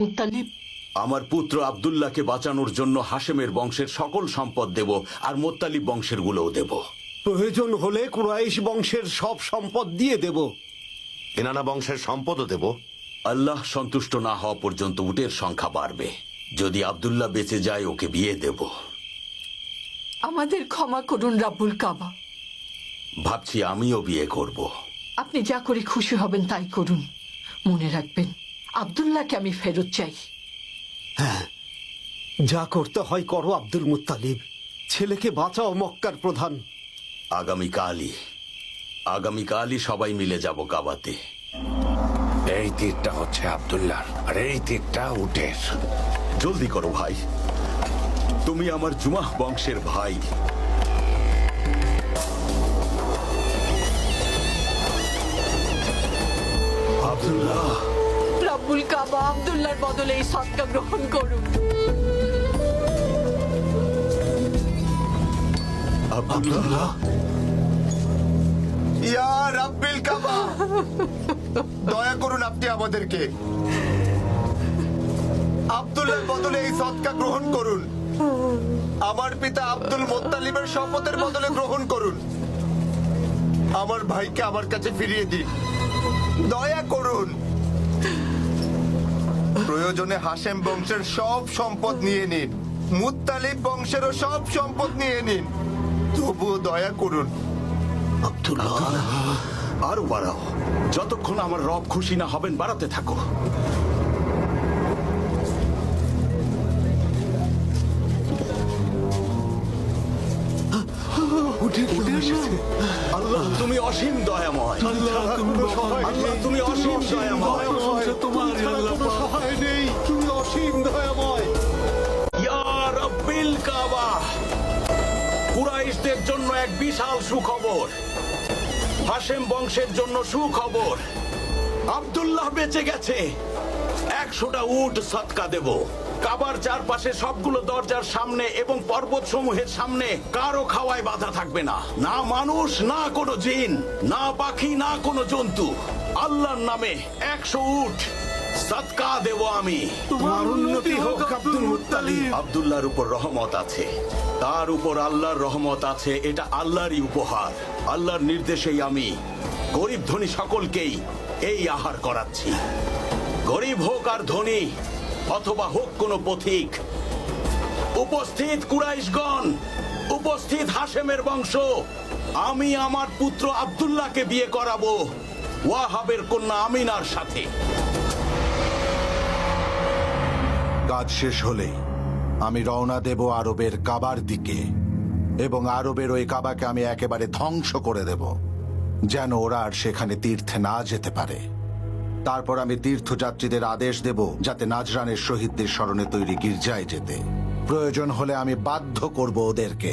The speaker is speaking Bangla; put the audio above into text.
মুত্তালিব আমার পুত্র আবদুল্লাহকে বাঁচানোর জন্য হাশেমের বংশের সকল সম্পদ দেব আর মোত্তালিব বংশের গুলোও দেব। প্রয়োজন হলে কুরাইশ বংশের সব সম্পদ দিয়ে দেব। কেনানা বংশের সম্পদও দেব। আল্লাহ সন্তুষ্ট না হওয়া পর্যন্ত উটের সংখ্যা বাড়বে। যদি আবদুল্লাহ বেঁচে যায় ওকে বিয়ে দেব। আমাদের ক্ষমা করুন রাব্বুল কাবা। ভাবছি আমিও বিয়ে করব। আপনি যা করে খুশি হবেন তাই করুন। মনে রাখবেন আব্দুল্লাহকে আমি ফেরত চাই। হ্যাঁ যা করতে হয় করো আব্দুল মুত্তালিব। ছেলেকে বাঁচাও মক্কার প্রধান। আগামীকালই আগামীকালই সবাই মিলে যাব কাবাতে। এই তীরটা হচ্ছে আবদুল্লাহ আর এই তীরটা উটের। জলদি করো ভাই। তুমি আমার জুমাহ বংশের ভাই। আব্দুল্লাহ রাব্বুল কাবা আব্দুল্লাহর বদলে এই সৎকা গ্রহণ করুন। আব্দুল্লাহ? ইয়া রাব্বিল কাবা! দয়া করুন আপনি আমাদেরকে। আব্দুলের বদলে এই সৎকা গ্রহণ করুন। আমার পিতা আব্দুল মোত্তালিবের শপথের বদলে গ্রহণ করুন। আমার ভাইকে আমার কাছে ফিরিয়ে দিন। দয়া করুন। প্রয়োজনে হাসেম বংশের সব সম্পদ নিয়ে নিন। মুত্তালিব বংশেরও সব সম্পদ নিয়ে নিন। তবুও দয়া করুন। আব্দুল্লাহ আরও বাড়াও যতক্ষণ আমার রব খুশি না হবেন বাড়াতে থাকো। আল্লাহ তুমি অসীম দয়াময়। আল্লাহ তুমি অসীম দয়াময়। কোনো সহায় কুরাইশদের জন্য এক বিশাল সুখবর। হাশেম বংশের জন্য সুখবর। আবদুল্লাহ বেঁচে গেছে। একশোটা উট সৎকা দেব। কাবার চারপাশে সবগুলো দরজার সামনে এবং পর্বত সমূহের সামনে কারও খাওয়ায় বাধা থাকবে না। না মানুষ, না কোনো জিন, না পাখি, না কোনো জন্তু। আল্লাহর নামে একশো উট সৎকা দেব আমি তোমার উন্নতি হোক আব্দুল মুত্তালিব। আব্দুল্লাহর উপর রহমত আছে। তার উপর আল্লাহর রহমত আছে এটা আল্লাহরই উপহার। আল্লাহর নির্দেশেই আমি গরিব ধনী সকলকেই এই আহার করাচ্ছি। গরিব হোক আর ধনী অথবা হোক কোনো পথিক উপস্থিত কুরাইশগণ উপস্থিত হাশেমের বংশ আমি আমার পুত্র আব্দুল্লাহকে বিয়ে করাবো। ওয়াহাবের কন্যা আমিনার সাথে। কাজ শেষ হলেই আমি রওনা দেব আরবের কাবার দিকে এবং আরবের ওই কাবাকে আমি একেবারে ধ্বংস করে দেব, যেন ওরা আর সেখানে তীর্থে না যেতে পারে। তারপর আমি তীর্থযাত্রীদের আদেশ দেব যাতে নাজরানের শহীদদের স্মরণে তৈরি গির্জায় যেতে। প্রয়োজন হলে আমি বাধ্য করব ওদেরকে।